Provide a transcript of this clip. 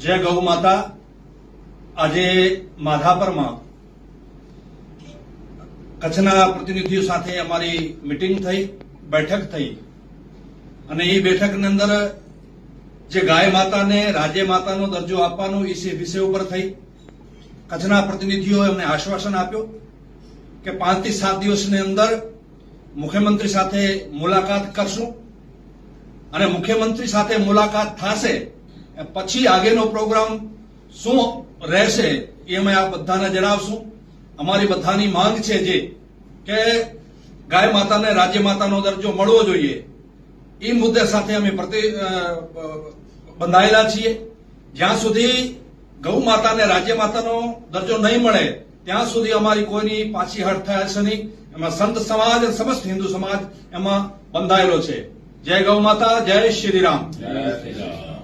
જય ગૌ માતા. આજે માધાપરમાં કચ્છના પ્રતિનિધિઓ સાથે અમારી મિટિંગ થઈ, બેઠક થઈ. અને એ બેઠકની અંદર જે ગાય માતાને, રાજ્ય માતાનો દરજ્જો આપવાનો એ વિષય ઉપર થઈ. કચ્છના પ્રતિનિધિઓએ અમને આશ્વાસન આપ્યું કે પાંચથી સાત દિવસની અંદર મુખ્યમંત્રી સાથે મુલાકાત કરશું. અને મુખ્યમંત્રી સાથે મુલાકાત થશે પછી આગળનો પ્રોગ્રામ શું રહેશે એ અમે આ બધાને જણાવશું. અમારી બધાની માંગ છે જે કે ગાય માતાને રાજ્ય માતાનો દરજ્જો મળવો જોઈએ. એ મુદ્દે સાથે અમે પ્રતિ બંધાયેલા છીએ. જ્યાં સુધી ગૌ માતાને રાજ્ય માતાનો દરજ્જો નહીં મળે, ત્યાં સુધી અમારી કોઈની પાછી હટ થશે નહીં. એમાં સંત સમાજ સમસ્ત હિન્દુ સમાજ એમાં બંધાયેલો છે. જય ગૌ માતા, જય શ્રી રામ. જય શ્રી રામ.